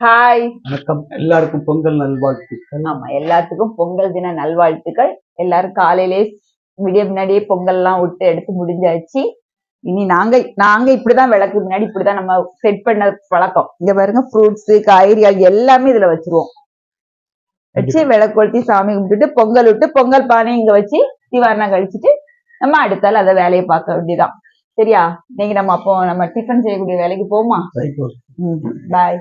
Hi வணக்கம். எல்லாருக்கும் பொங்கல் நல்வாழ்த்துக்கள். ஆமா எல்லாத்துக்கும் பொங்கல் தின நல்வாழ்த்துக்கள். எல்லாரும் காலையிலே விடிய முன்னாடியே பொங்கல் எல்லாம் விட்டு எடுத்து முடிஞ்சாச்சு. இனி நாங்க நாங்க இப்படிதான் விளக்கு முன்னாடி இப்படிதான் நம்ம செட் பண்ண பழக்கம். இங்க பாருங்க ஃப்ரூட்ஸ் காய்கறிகள் எல்லாமே இதுல வச்சிருவோம். வச்சு விளக்கு கொளுத்தி சாமி கும்பிட்டுட்டு பொங்கல் விட்டு பொங்கல் பானை இங்க வச்சு திவாரணம் கழிச்சிட்டு நம்ம அடுத்தால அதை வேலையை பார்க்க வேண்டியதான் சரியா? இன்னைக்கு நம்ம அப்போ நம்ம டிஃபன் செய்யக்கூடிய வேலைக்கு போமா பாய்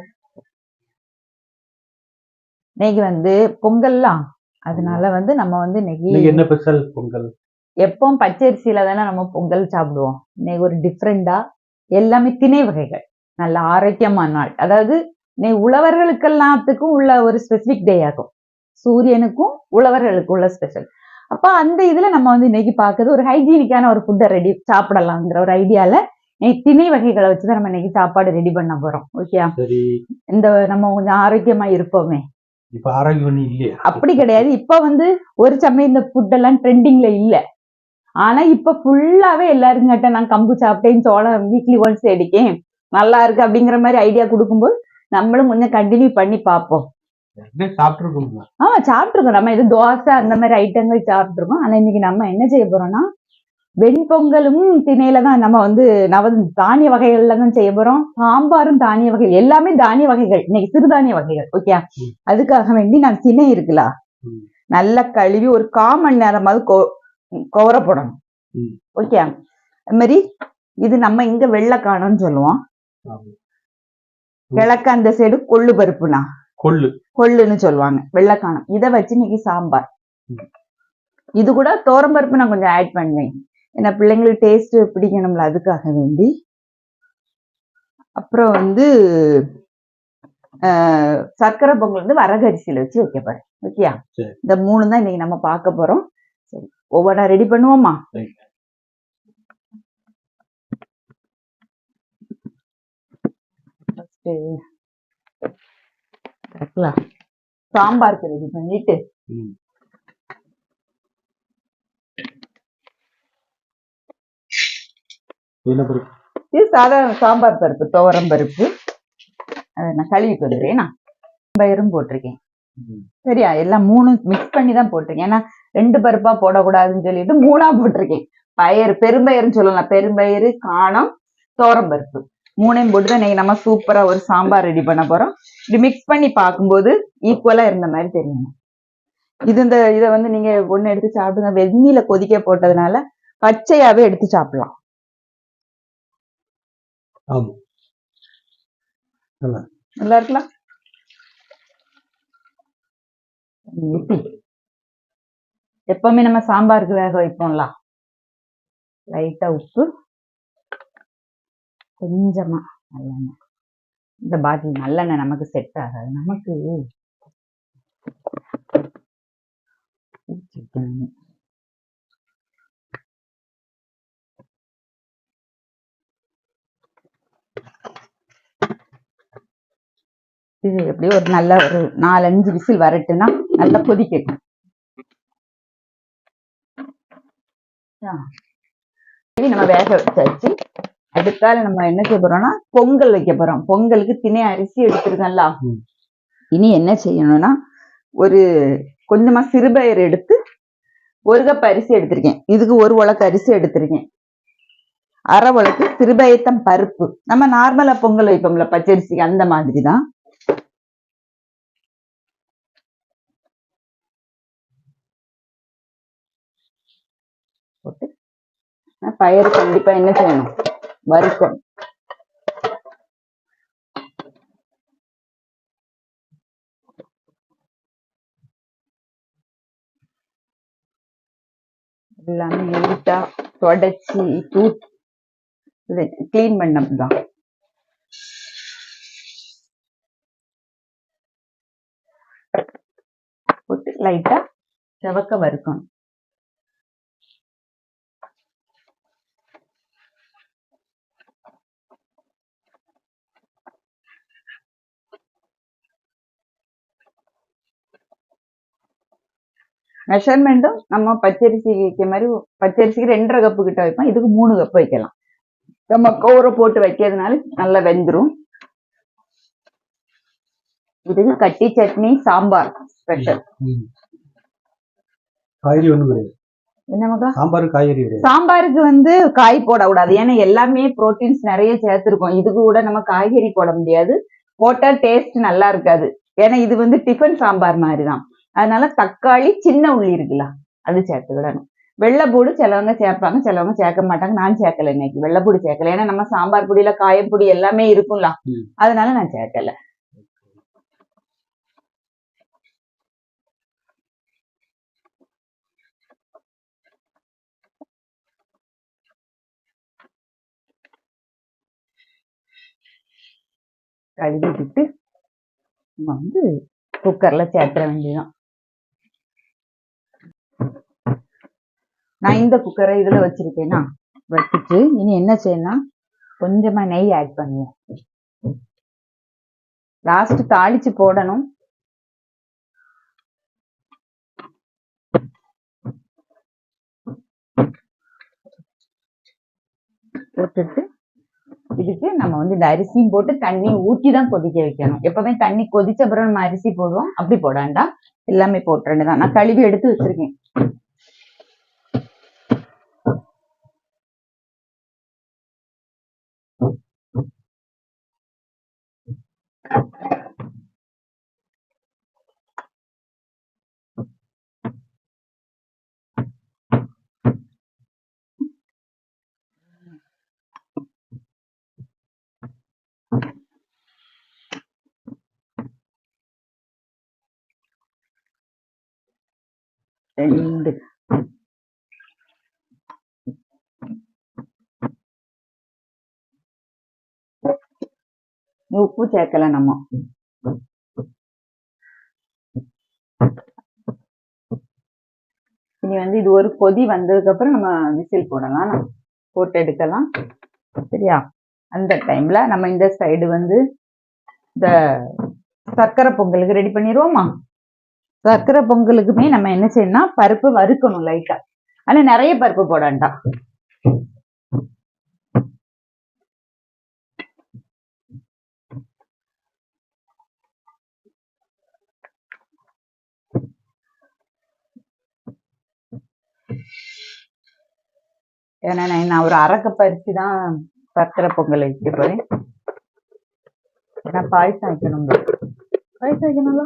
இன்னைக்கு வந்து பொங்கல்லாம். அதனால வந்து நம்ம வந்து இன்னைக்கு என்ன ஸ்பெஷல் பொங்கல்? எப்பவும் பச்சரிசியில தானே நம்ம பொங்கல் சாப்பிடுவோம். இன்னைக்கு ஒரு டிஃப்ரெண்டா எல்லாமே திணை வகைகள். நல்ல ஆரோக்கியமான நாள். அதாவது இன்னைக்கு உழவர்களுக்கெல்லாத்துக்கும் உள்ள ஒரு ஸ்பெசிபிக் டே ஆகும். சூரியனுக்கும் உழவர்களுக்கு உள்ள ஸ்பெஷல் அப்ப அந்த இதுல நம்ம வந்து இன்னைக்கு பார்க்கறது ஒரு ஹைஜீனிக்கான ஒரு ஃபுட்டை ரெடி சாப்பிடலாங்கிற ஒரு ஐடியால இன்னைக்கு திணை வகைகளை வச்சுதான் நம்ம இன்னைக்கு சாப்பாடு ரெடி பண்ண போறோம். ஓகே இந்த நம்ம கொஞ்சம் ஆரோக்கியமா இருப்போமே. இப்ப ஆரோக்கியம் இல்லையே. அப்படி கிடையாது. இப்ப வந்து ஒரு சமயம் இந்த ஃபுட் எல்லாம் ட்ரெண்டிங்ல இல்ல. ஆனா இப்ப ஃபுல்லாவே எல்லாரும் கிட்ட நான் கம்பு சாப்பிட்டேன் சோளம் வீக்லி ஒன்ஸ் எடுக்கேன் நல்லா இருக்கு அப்படிங்கிற மாதிரி ஐடியா கொடுக்கும்போது நம்மளும் கொஞ்சம் கண்டினியூ பண்ணி பார்ப்போம். சாப்பிட்டுருக்கோம் ஆமா சாப்பிட்டுருக்கோம். நம்ம இது தோசை அந்த மாதிரி ஐட்டங்கள் சாப்பிட்டுருக்கோம். ஆனா இன்னைக்கு நம்ம என்ன செய்ய போறோம்னா வெண்பொங்கலும் திணையில தான் நம்ம வந்து நவ தானிய வகைகள்ல தான் செய்ய போறோம். சாம்பாரும் தானிய வகைகள் எல்லாமே தானிய வகைகள். இன்னைக்கு சிறுதானிய வகைகள் ஓகே. அதுக்காக வேண்டி நான் திணை இருக்குல்ல. நல்லா கழுவி ஒரு கால் மணி நேரமாவது கோ கோர போடணும். ம். ஓகே அது மாதிரி இது நம்ம இங்க வெள்ளைக்கானம்னு சொல்லுவோம். கிழக்கு அந்த சைடு கொள்ளு பருப்புனா கொள்ளு. கொள்ளுன்னு சொல்லுவாங்க வெள்ளைக்கானம். இதை வச்சு இன்னைக்கு சாம்பார். இது கூட பருப்பு நான் கொஞ்சம் ஆட் பண்ணேன் ஏன்னா பிள்ளைங்களுக்கு டேஸ்ட் பிடிக்கணும்ல அதுக்காக வேண்டி. அப்புறம் வந்து சர்க்கரை பொங்கல் வந்து வரகரிசியில வச்சு வைக்க போறேன் ஓகேயா. இந்த மூணு தான் இன்னைக்கு நம்ம பார்க்க போறோம். சரி ஒவ்வொன்றா ரெடி பண்ணுவோமா? சாம்பாருக்கு ரெடி பண்ணிட்டு. என்ன பருப்பு? இது சாதாரண சாம்பார் பருப்பு துவரம் பருப்பு. அதை நான் கழுவிட்டு வந்துடுறேன். பயிரும் போட்டிருக்கேன். சரியா? எல்லாம் மூணு மிக்ஸ் பண்ணி தான் போட்டிருக்கேன். ஏன்னா ரெண்டு பருப்பா போடக்கூடாதுன்னு சொல்லிட்டு மூணா போட்டிருக்கேன். பயறு பெரும்பயிறுன்னு சொல்லலாம். பெரும்பயிறு காணம் துவரம் பருப்பு. மூணையும் போட்டு தான் இன்னைக்கு நம்ம சூப்பரா ஒரு சாம்பார் ரெடி பண்ண போறோம். இப்படி மிக்ஸ் பண்ணி பார்க்கும்போது ஈக்குவலா இருந்த மாதிரி தெரியும். இது இந்த இதை வந்து நீங்க ஒண்ணு எடுத்து சாப்பிடுங்க. வெந்நீல கொதிக்க போட்டதுனால பச்சையாவே எடுத்து சாப்பிடலாம். ஆமாம் நல்லா. இருக்கலாம் எப்பவுமே நம்ம சாம்பாருக்கு வேக வைப்போம்ல? லைட்டா உப்பு. கொஞ்சமா நல்லெண்ணெய். இந்த பாட்டில் நல்லெண்ணெய் நமக்கு செட் ஆகாது. நமக்கு இது எப்படியும் ஒரு நல்ல ஒரு நாலஞ்சு விசில் வரட்டுன்னா நல்லா கொதிக்கட்டும் நம்ம வேக வச்சாச்சு. அடுத்தால நம்ம என்ன செய்ய போறோம்னா பொங்கல் வைக்க போறோம். பொங்கலுக்கு திணை அரிசி எடுத்திருக்கேன்ல. ம். இனி என்ன செய்யணும்னா ஒரு கொஞ்சமா சிறுபயிறு எடுத்து ஒரு கப் அரிசி எடுத்திருக்கேன். இதுக்கு ஒரு உலக்கு அரிசி எடுத்திருக்கேன். அரை உலக்கு சிறுபயத்தம் பருப்பு. நம்ம நார்மலா பொங்கல் வைப்போம்ல பச்சரிசி அந்த மாதிரி தான் போட்டு பயிர் கண்டிப்பா என்ன செய்யணும்? வறுக்கணும். எல்லாமே நீட்டா தொடச்சி தூத் கிளீன் பண்ணதுதான். போட்டு லைட்டா செவக்க வறுக்கணும். மெஷர்மெண்ட்டும் நம்ம பச்சரிசி வைக்க மாதிரி பச்சரிசிக்கு ரெண்டரை கப்பு கிட்ட வைப்போம். இதுக்கு மூணு கப் வைக்கலாம். நம்ம கோரை போட்டு வைக்கிறதுனால நல்லா வெந்துரும். இதுக்கு கட்டி சட்னி சாம்பார் ஸ்பெஷல். காய்கறி காய்கறி கிடையாது. சாம்பாருக்கு வந்து காய் போடக்கூடாது. ஏன்னா எல்லாமே புரோட்டீன்ஸ் நிறைய சேர்த்திருக்கோம். இதுக்கு கூட நம்ம காய்கறி போட முடியாது. போட்டா டேஸ்ட் நல்லா இருக்காது. ஏன்னா இது வந்து டிஃபன் சாம்பார் மாதிரி தான் அதனால தக்காளி சின்ன உள்ளி இருக்குல்ல அது சேர்த்துக்கிடணும். வெள்ளைப்பூடு சிலவங்க சேர்ப்பாங்க சிலவங்க சேர்க்க மாட்டாங்க. நான் சேர்க்கல இன்னைக்கு வெள்ளைப்பூடி சேர்க்கல. ஏன்னா நம்ம சாம்பார் பொடியில காயப்பொடி எல்லாமே இருக்கும்ல. அதனால நான் சேர்க்கல. கழுவிட்டு நம்ம வந்து குக்கர்ல சேர்த்துற வேண்டியதுதான். நான் இந்த குக்கரை இதுல வச்சிருக்கேனா வச்சுட்டு இனி என்ன செய்யணும் கொஞ்சமா நெய் ஆட் பண்ணுவோம். லாஸ்ட் தாளிச்சு போடணும். போட்டுட்டு இதுக்கு நம்ம வந்து இந்த அரிசியும் போட்டு தண்ணி ஊற்றி தான் கொதிக்க வைக்கணும். எப்பவுமே தண்ணி கொதிச்ச பிறகு நம்ம அரிசி போடுவோம். அப்படி போட வேண்டாம். எல்லாமே போட்டுறேன் தான். நான் கழுவி எடுத்து வச்சிருக்கேன். ரெண்டு உப்பு சேர்க்கல நம்ம. இனி வந்து இது ஒரு கொதி வந்ததுக்கு அப்புறம் நம்ம விசில் போடலாம். போட்டு எடுக்கலாம். சரியா? அந்த டைம்ல நம்ம இந்த சைடு வந்து இந்த சர்க்கரை பொங்கலுக்கு ரெடி பண்ணிடுவோமா? சர்க்கரை பொங்கலுக்குமே நம்ம என்ன செய்யணும்னா பருப்பு வறுக்கணும் லைட்டா ஆனா நிறைய பருப்பு போட வேண்டாம். ஏன்னா நான் ஒரு அரக்க அரிசி தான் பத்திர பொங்கல் வைக்க போறேன். ஏன்னா பாயசம் வைக்கணும் பாயசம் வைக்கணும்ல?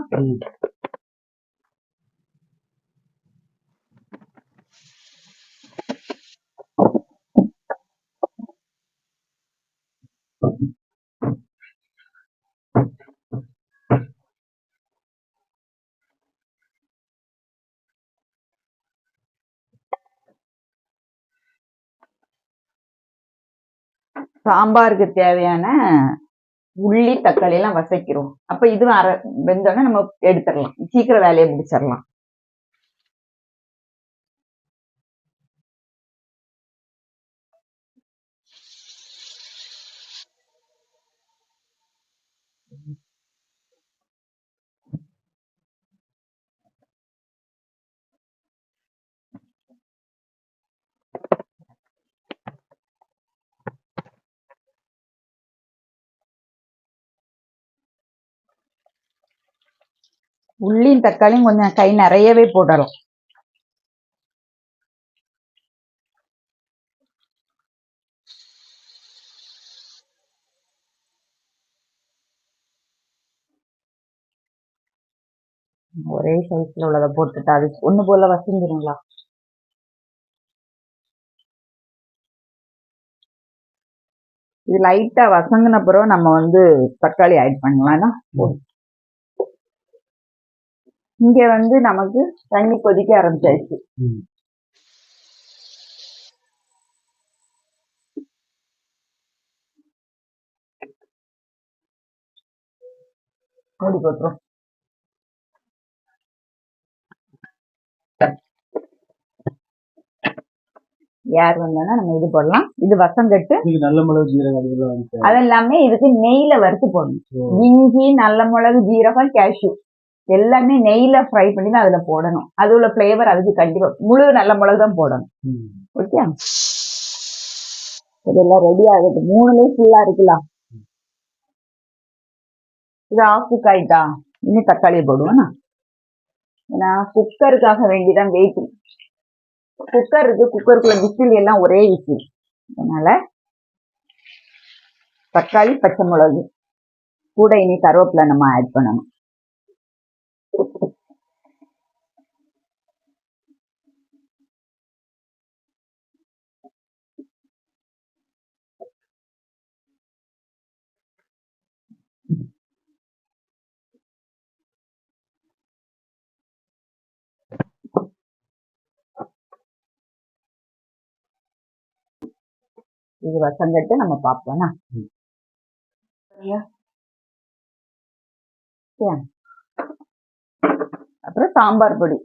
சாம்பாருக்கு தேவையான உள்ளி தக்காளி எல்லாம் வசைக்கிறோம் அப்ப இதுவும் அரை வெந்தோடனே நம்ம எடுத்துடலாம். சீக்கிரம் வேலையை முடிச்சிடலாம். உள்ளியும் தக்காளியும் கொஞ்சம் கை நிறையவே போடலாம் ஒரே சைஸ்ல உள்ளதை போட்டுட்டா அது ஒண்ணு போல வசந்துருங்களா இது லைட்டா வசங்கின பிறகு நம்ம வந்து தக்காளி ஆட் பண்ணலாம்னா போதும். இங்க வந்து நமக்கு தண்ணி கொதிக்க ஆரம்பிச்சாச்சு. மூடி போட்டுரும் யார் வந்தானா நம்ம இது போடலாம் இது இதுக்கு நல்ல மிளகு ஜீரகம் தேவை. அதெல்லாமே இதுக்கு நெய்ல வறுத்து போடணும். இஞ்சி நல்ல மிளகு ஜீரகம் கேஷ்யூ எல்லாமே நெய்ல ஃப்ரை பண்ணி தான் அதுல போடணும். அது உள்ள ஃபிளேவர் அதுக்கு கண்டிப்பா முழு நல்ல மிளகு தான் போடணும். ஓகே? இதெல்லாம் ரெடி ஆகட்டும். மூணுலயும் ஃபுல்லா இருக்கலாம் இது ஆஃப் குக் ஆயிட்டா? இன்னும் தக்காளியை போடுவேண்ணா ஏன்னா குக்கருக்காக வேண்டிதான் வெயிட் குக்கர் இருக்கு குக்கருக்குள்ள விசில் எல்லாம் ஒரே விசில் அதனால தக்காளி பச்சை மிளகு. கூட இனி கருவேப்பிலை நம்ம ஆட் பண்ணணும். இது வசங்கட்டு நம்ம பார்ப்போம்னா? அப்புறம் சாம்பார் பொடி.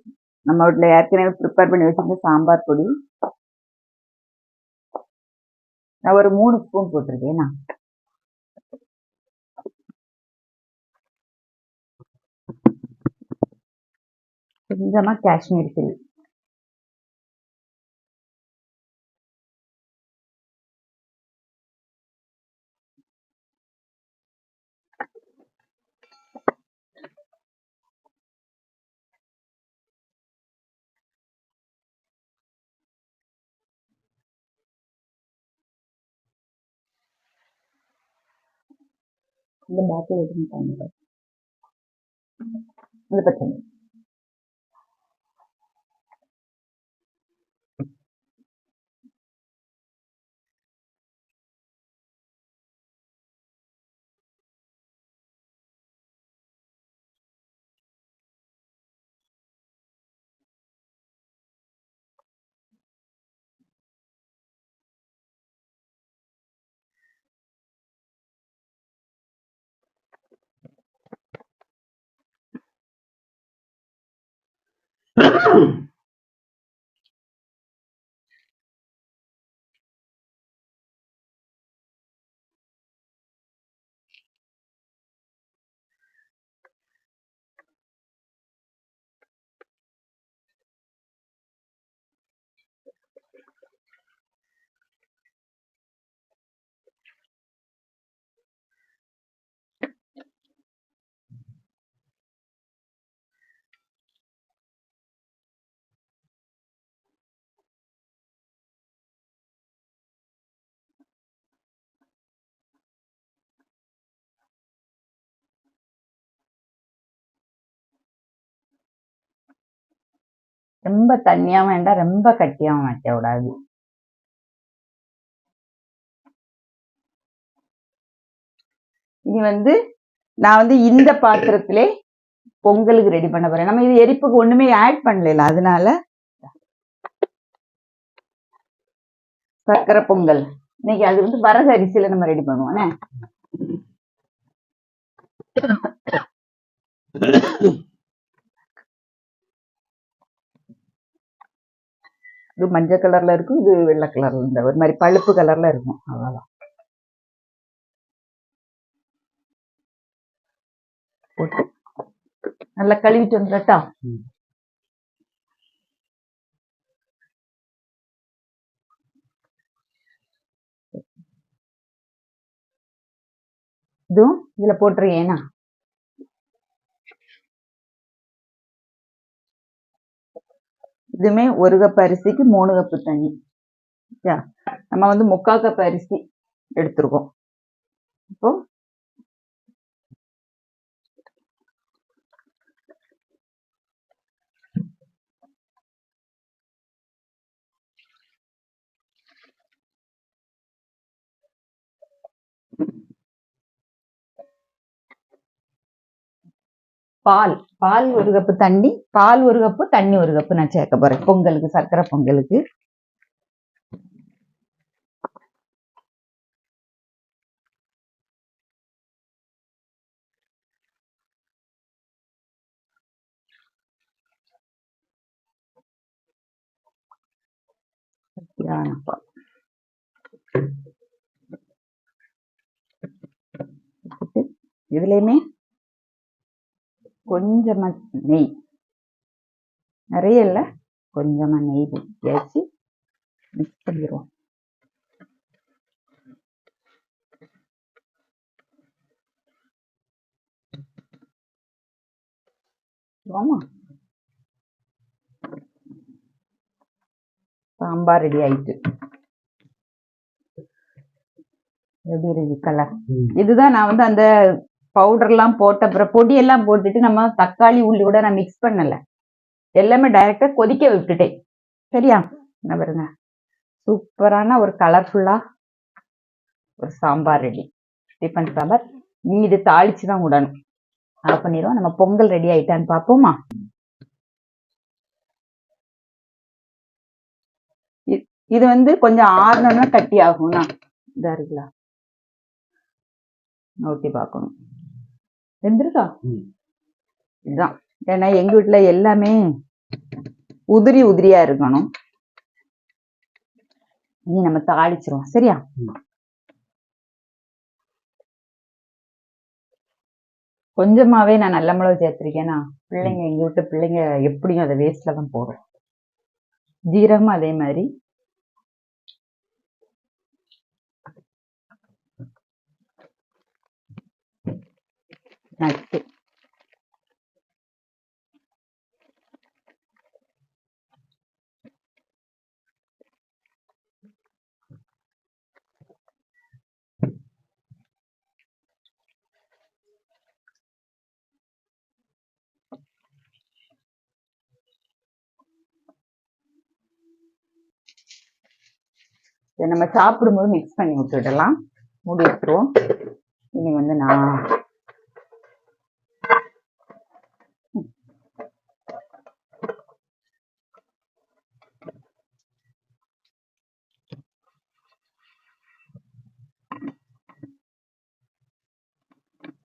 நம்ம வீட்டில் ஏற்கனவே ப்ரிப்பேர் பண்ணி வச்சிருந்த சாம்பார் பொடி. நான் ஒரு மூணு ஸ்பூன் போட்டிருக்கேன்? கொஞ்சமா காஷ்மீர் சில்லி. இந்த பாட்டில் எதுவும் பண்ணல இது பச்சை Woo! ரொம்ப தண்ணியாகவும் வேண்டாம் ரொம்ப கட்டியாவும் வைக்க கூடாது. இனி வந்து நான் வந்து இந்த பாத்திரத்திலே பொங்கலுக்கு ரெடி பண்ண போறேன். நம்ம இது எரிப்புக்கு ஒண்ணுமே ஆட் பண்ணல அதனால சக்கரை பொங்கல். இன்னைக்கு அது வந்து வரகு அரிசியில நம்ம ரெடி பண்ணுவோம் இது மஞ்சள் கலர்ல இருக்கும் இது வெள்ளை கலர்ல இந்த ஒரு மாதிரி பழுப்பு கலர்ல இருக்கும். அவ்வளவுதான். போட்டு நல்லா கழுவிட்டு வந்துடட்டா? ம். இதுவும் இதுல போட்டுருக்கேனா இதுமே ஒரு கப் அரிசிக்கு மூணு கப்பு தண்ணி. நம்ம வந்து முக்கால் கப் அரிசி எடுத்திருக்கோம். இப்போ பால் பால் ஒரு கப்பு தண்ணி பால் ஒரு கப்பு தண்ணி ஒரு கப்பு நான் சேர்க்க போறேன். பொங்கலுக்கு சர்க்கரை பொங்கலுக்கு. இதுலயுமே கொஞ்சமா நெய். நிறைய இல்ல? கொஞ்சமா நெய் ஊற்றியாச்சு மிக்ஸ் பண்ணிடுவோம் சாம்பார் ரெடி ஆயிட்டு. எப்படி இருக்கு கலர். இதுதான் நான் வந்து அந்த பவுடர் எல்லாம் போட்ட அப்புறம் பொடியெல்லாம் போட்டுட்டு நம்ம தக்காளி உள்ளி கூட நான் மிக்ஸ் பண்ணலை. எல்லாமே டைரக்டா கொதிக்க விட்டுட்டேன். சரியா? என்ன பாருங்க. சூப்பரான ஒரு கலர்ஃபுல்லா ஒரு சாம்பார் ரெடி டிஃபன் சாம்பார். நீ இது தாளிச்சு தான் விடணும். ஆஃப் பண்ணிடுவோம். நம்ம பொங்கல் ரெடி ஆயிட்டான்னு பார்ப்போமா? இது வந்து கொஞ்சம் ஆறணும்னா கட்டி ஆகும்னா. இதா இருக்குல்ல நோட்டி பார்க்கணும். வெந்திருக்கா. இதுதான் ஏன்னா எங்க வீட்டுல எல்லாமே உதிரி உதிரியா இருக்கணும். இனி நம்ம தாளிச்சிருவோம். சரியா. கொஞ்சமாவே நான் நல்ல மிளகு சேர்த்திருக்கேன்னா பிள்ளைங்க எங்க வீட்டு பிள்ளைங்க எப்படியும் அதை வேஸ்ட்ல தான் போடும். ஜீரகமும் அதே மாதிரி. நட்பு. இதை நம்ம சாப்பிடும்போது மிக்ஸ் பண்ணி விட்டுடலாம். மூடி வச்சிருவோம். இனி வந்து நான்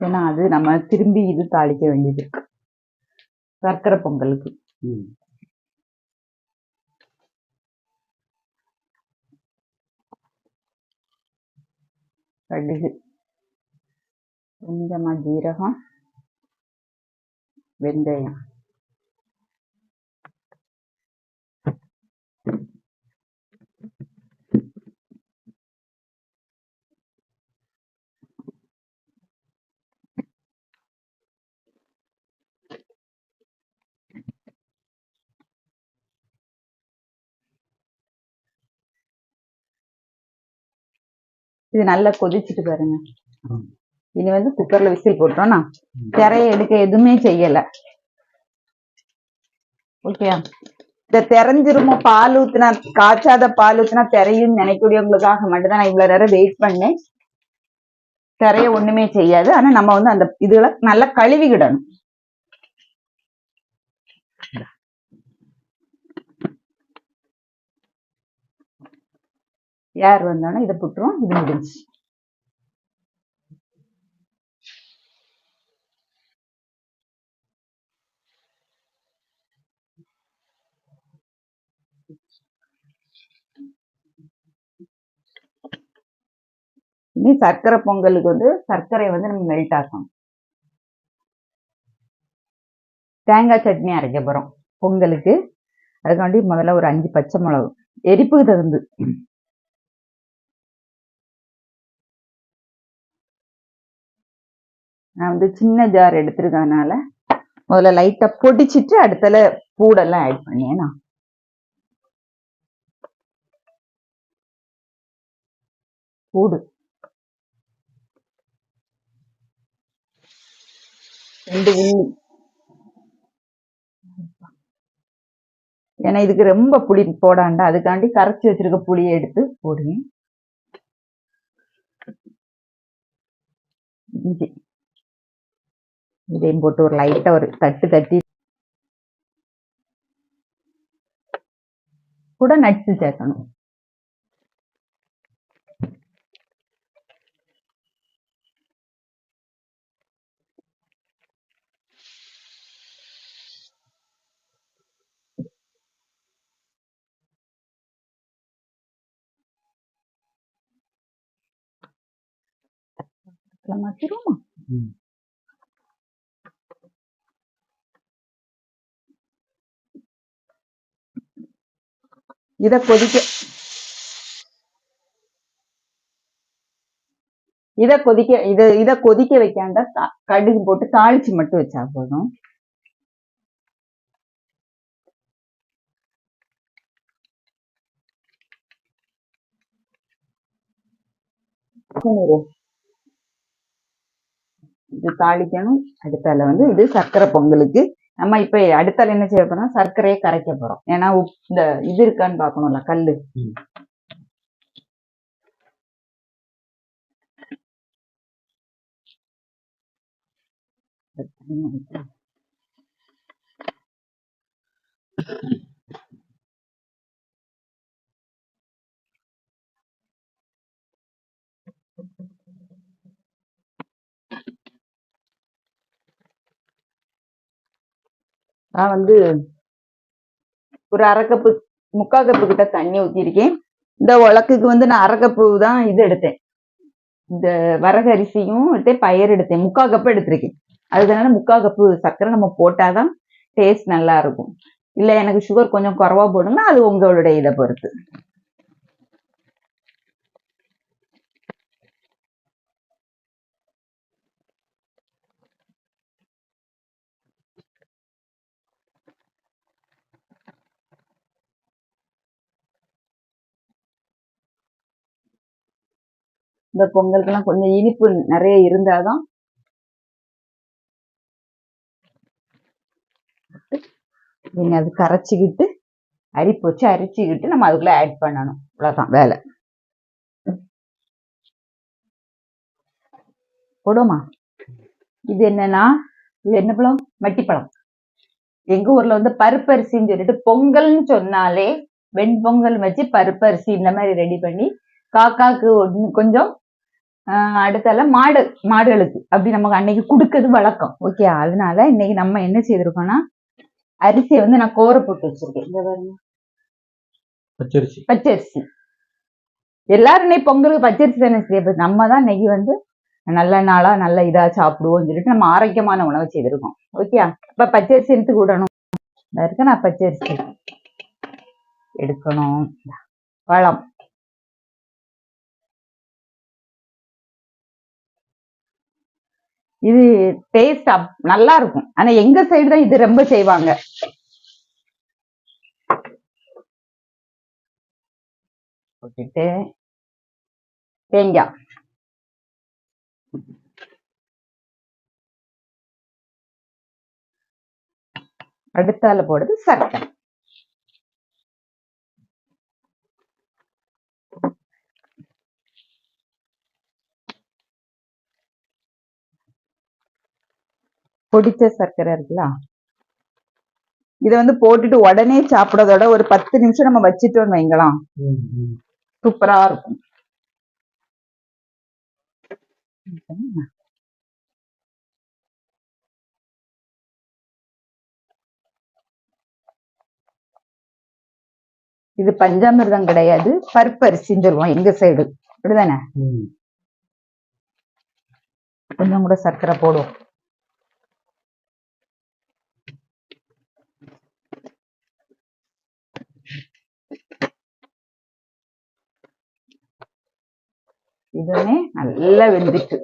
ஏன்னா அது நம்ம திரும்பி இது தாளிக்க வேண்டியது இருக்கு. சர்க்கரை பொங்கலுக்கு. கடுகு. கொஞ்சமா ஜீரகம். வெந்தயம். இது நல்லா கொதிச்சுட்டு பாருங்க. இனி வந்து குக்கர்ல விசில் போட்டோம்னா. திரைய எடுக்க எதுவுமே செய்யல. ஓகே இந்த தெரிஞ்சிருமோ பால் ஊத்துனா காய்ச்சாத பால் ஊத்துனா திரையும் நினைக்கூடியவங்களுக்காக மட்டும் தான் நான் இவ்வளவு நேரம் வெயிட் பண்ணேன். திரைய ஒண்ணுமே செய்யாது. ஆனா நம்ம வந்து அந்த இதுல நல்லா கழுவிக்கிடணும். யார் வந்தாலும் இதை புட்டுரும் இது முடிஞ்சு இனி சர்க்கரை பொங்கலுக்கு வந்து சர்க்கரை வந்து நம்ம மெல்ட் ஆகும் தேங்காய் சட்னி அரைக்க போகிறோம் பொங்கலுக்கு. அதுக்காண்டி முதல்ல ஒரு அஞ்சு பச்சை மிளகு எரிப்புக்கு தகுந்து. நான் வந்து சின்ன ஜார் எடுத்துருக்கனால முதல்ல லைட்டாக பொடிச்சிட்டு அடுத்தல பூடெல்லாம் ஆட் பண்ணியேண்ணா பூடு. ரெண்டு உள்ளி ஏன்னா இதுக்கு ரொம்ப புளி போடாண்டா அதுக்காண்டி கரைச்சி வச்சிருக்க புளியை எடுத்து போடுங்க இஞ்சி இதையும் போட்டு ஒரு லைட்டா ஒரு தட்டு தட்டி. கூட நட்ஸ் சேர்க்கணும். மாத்திருவோமா இத கொதிக்க இதை கொதிக்க இதை இதை கொதிக்க வைக்காண்டா கடுகு போட்டு தாளிச்சு மட்டும் வச்சா போதும். இது தாளிக்கணும். அடுத்தால வந்து இது சர்க்கரை பொங்கலுக்கு நம்ம இப்ப அடுத்தால என்ன செய்ய போறோம்? சர்க்கரையை கரைக்க போறோம். ஏன்னா உப்- இந்த இது இருக்கான்னு பாக்கணும்ல கல்லு. ம். நான் வந்து ஒரு அரை கப்பு முக்கால் கப்பு கிட்ட தண்ணி ஊற்றிருக்கேன் இந்த உலக்குக்கு வந்து நான் அரை கப்பு தான் இது எடுத்தேன். இந்த வரகரிசியும் எடுத்தேன் பயிர் எடுத்தேன். முக்கால் கப்பு எடுத்திருக்கேன். அதனால முக்கால் கப்பு சர்க்கரை நம்ம போட்டாதான் டேஸ்ட் நல்லா இருக்கும். இல்லை எனக்கு சுகர் கொஞ்சம் குறவா போடணும்னா அது உங்களுடைய இதை பொறுத்து. இந்த பொங்கலுக்கெல்லாம் கொஞ்சம் இனிப்பு நிறைய இருந்தாதான் நீங்க அது கரைச்சிக்கிட்டு அரிப்பு வச்சு அரிச்சுக்கிட்டு நம்ம அதுக்குள்ள ஆட் பண்ணணும். அவ்வளோதான் வேலை. போடுமா இது என்னன்னா இது என்ன பழம்? மட்டிப்பழம். எங்க ஊர்ல வந்து பருப்பரிசின்னு சொல்லிட்டு பொங்கல்னு சொன்னாலே வெண்பொங்கல் வச்சு பருப்பரிசி இந்த மாதிரி ரெடி பண்ணி காக்காக்கு ஒண்ணு கொஞ்சம் அடுத்தால மாடு மாடுகளுக்கு. அப்படி நமக்கு அன்னைக்கு கொடுக்கறது வழக்கம். ஓகே அதனால இன்னைக்கு நம்ம என்ன செய்திருக்கோம்னா அரிசியை வந்து நான் கோர போட்டு வச்சிருக்கேன். இங்க பாருங்க. பச்சரிசி. பச்சரிசி. எல்லாரும் இன்னைக்கு பொங்கலுக்கு பச்சரிசி தானே செய்யப்படுது நம்ம தான் இன்னைக்கு வந்து நல்ல நாளா நல்ல இதா சாப்பிடுவோம்னு சொல்லிட்டு நம்ம ஆரோக்கியமான உணவு செய்திருக்கோம். ஓகே இப்ப பச்சரிசி எடுத்து விடணும் இந்த இருக்க நான் பச்சரிசி. எடுக்கணும். பழம். இது டேஸ்ட் அப் நல்லா இருக்கும் ஆனா எங்க சைடு தான் இது ரொம்ப செய்வாங்க. போட்டுட்டு தேங்காய். அடுத்தால போடுறது சர்க்கரை. பொடிச்ச சர்க்கரை இருக்குல்ல? இதை வந்து போட்டுட்டு உடனே சாப்பிடறதோட ஒரு பத்து நிமிஷம் நம்ம வச்சிட்டோம்னு வைங்களாம். சூப்பரா இருக்கும். இது பஞ்சாமிர்தம் கிடையாது. பருப்பரிசின்னு சொல்லுவோம் எங்க சைடு அப்படிதானே. கொஞ்சம் கூட சர்க்கரை போடுவோம். இதுவுமே நல்லா வெந்துட்டு.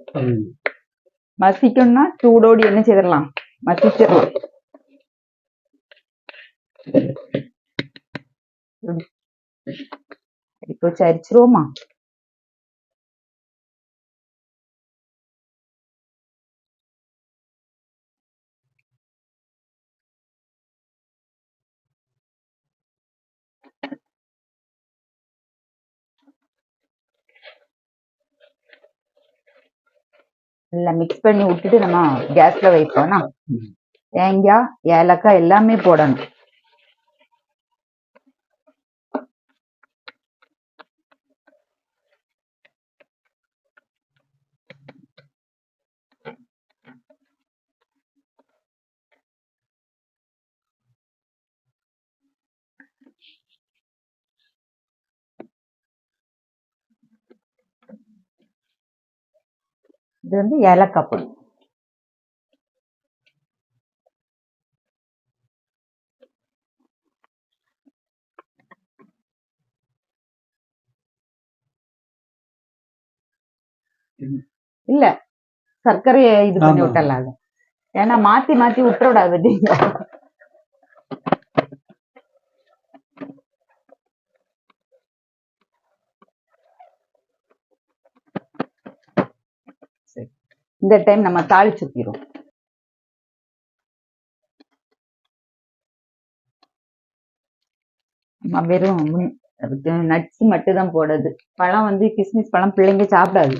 மசிக்கணும்னா சூடோடி என்ன செய்திடலாம்? மசிச்சிடலாம். இப்போ சரிச்சிருவோமா நல்லா மிக்ஸ் பண்ணி விட்டுட்டு நம்ம கேஸ்ல வைப்போம்னா. தேங்காய் ஏலக்காய் எல்லாமே போடணும் இது வந்து ஏலக்காய் பொடி. இல்ல சர்க்கரையை இது பண்ணி. விட்டலாம் ஏன்னா மாத்தி மாத்தி விட்டுற இந்த டைம் நம்ம தாளிச்சு நம்ம வெறும் நட்ஸ் மட்டும் தான் போடுறது. பழம் வந்து கிஸ்மிஸ் பழம் பிள்ளைங்க சாப்பிடாது.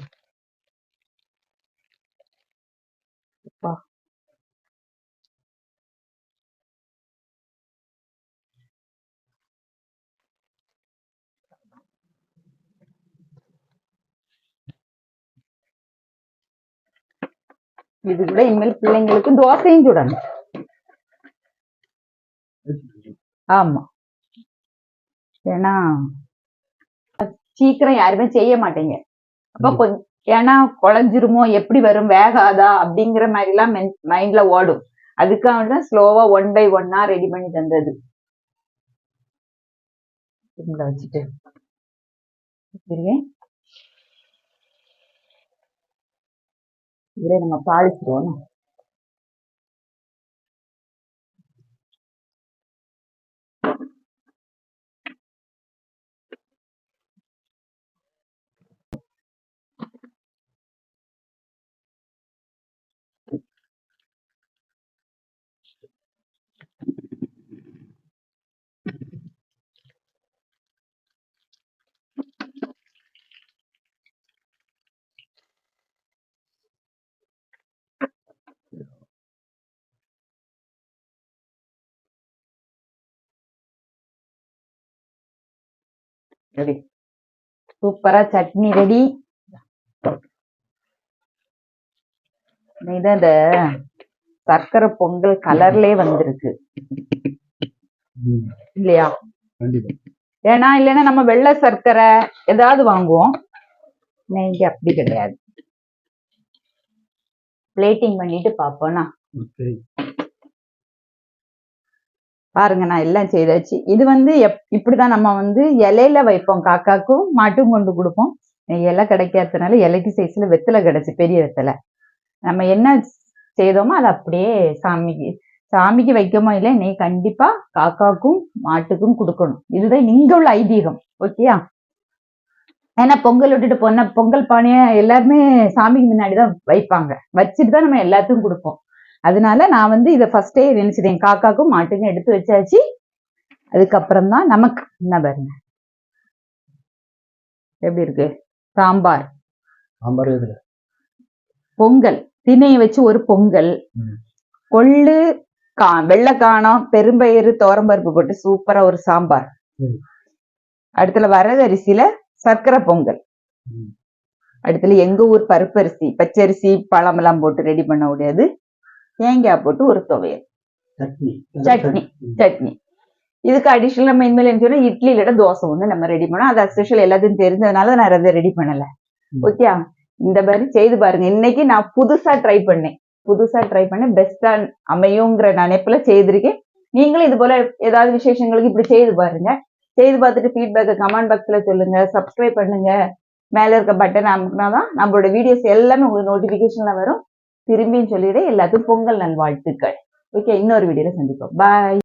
இது கூட இனிமேல் பிள்ளைங்களுக்கு தோசையும் சுடணும். ஆமா. ஏன்னா சீக்கிரம் யாருமே செய்ய மாட்டீங்க. அப்ப கொஞ்சம் ஏன்னா குழஞ்சிருமோ எப்படி வரும் வேகாதா அப்படிங்கிற மாதிரி எல்லாம் மைண்ட்ல ஓடும். அதுக்காக தான் ஸ்லோவா ஒன் பை ஒன்னா ரெடி பண்ணி தந்தது. வச்சுட்டு. இதுல நம்ம தாளிச்சிருவோம் ரெடி சூப்பரா சட்னி ரெடி இதான் இந்த சர்க்கரை பொங்கல் கலர்லயே வந்திருக்கு. இல்லையா? ஏன்னா இல்லைன்னா நம்ம வெள்ளை சர்க்கரை ஏதாவது வாங்குவோம். நெய்க்கு அப்படி கிடையாது. பிளேட்டிங் பண்ணிட்டு பார்ப்போம்னா ஓகே பாருங்க நான் எல்லாம் செய்தாச்சு. இது வந்து எப் இப்படிதான் நம்ம வந்து இலையில வைப்போம். காக்காக்கும் மாட்டும் கொண்டு கொடுப்போம். இலை கிடைக்காததுனால இலைக்கு சைஸ்ல வெத்தலை கிடைச்சி பெரிய வெத்தலை. நம்ம என்ன செய்தோமோ அதை அப்படியே சாமிக்கு சாமிக்கு வைக்கமோ இல்லை நீ கண்டிப்பா காக்காக்கும் மாட்டுக்கும் கொடுக்கணும். இதுதான் இங்க உள்ள ஐதீகம். ஓகேயா? ஏன்னா பொங்கல் விட்டுட்டு போன பொங்கல் பானையை எல்லாருமே சாமிக்கு முன்னாடி தான் வைப்பாங்க. வச்சுட்டு தான் நம்ம எல்லாத்துக்கும் கொடுப்போம். அதனால நான் வந்து இதை ஃபர்ஸ்டே நினைச்சிட்டேன். காக்காக்கும் மாட்டுக்கும் எடுத்து வச்சாச்சு. அதுக்கப்புறம் தான் நமக்கு என்ன பாருங்க. எப்படி இருக்கு? சாம்பார். பொங்கல். திணையை வச்சு ஒரு பொங்கல். கொள்ளு கா வெள்ளை காணம் பெரும்பயிறு தோரம்பருப்பு போட்டு சூப்பரா ஒரு சாம்பார். அடுத்துல வரகரிசியில சர்க்கரை பொங்கல். அடுத்துல எங்க ஊர் பருப்பரிசி பச்சரிசி பழமெல்லாம் போட்டு ரெடி பண்ண முடியாது. தேங்காய் போட்டு ஒரு துவையல். சட்னி. சட்னி. இதுக்கு அடிஷனல் நம்ம இனிமேல் என்ன சொன்னா இட்லி இல்லைன்னா தோசை வந்து நம்ம ரெடி பண்ணோம் அது அஸ்பெஷல் எல்லாத்தையும் தெரிஞ்சதுனால நான் அதை ரெடி பண்ணல. ஓகே இந்த மாதிரி செய்து பாருங்க. இன்னைக்கு நான் புதுசா ட்ரை பண்ணேன். புதுசா ட்ரை பண்ணி பெஸ்டா அமையுங்கிற நினைப்புல செய்திருக்கேன். நீங்களும் இது போல ஏதாவது விசேஷங்களுக்கு இப்படி செய்து பாருங்க. செய்து பார்த்துட்டு ஃபீட்பேக்கை கமெண்ட் பாக்ஸ்ல சொல்லுங்க. சப்ஸ்கிரைப் பண்ணுங்க. மேல இருக்க பட்டன் அமுக்குனா தான் நம்மளோட வீடியோஸ் எல்லாமே உங்களுக்கு நோட்டிபிகேஷன்ல வரும். திரும்பியும் சொல்லிடு. எல்லாத்துக்கும் பொங்கல் நல்வாழ்த்துக்கள். ஓகே இன்னொரு வீடியோல சந்திப்போம். பாய்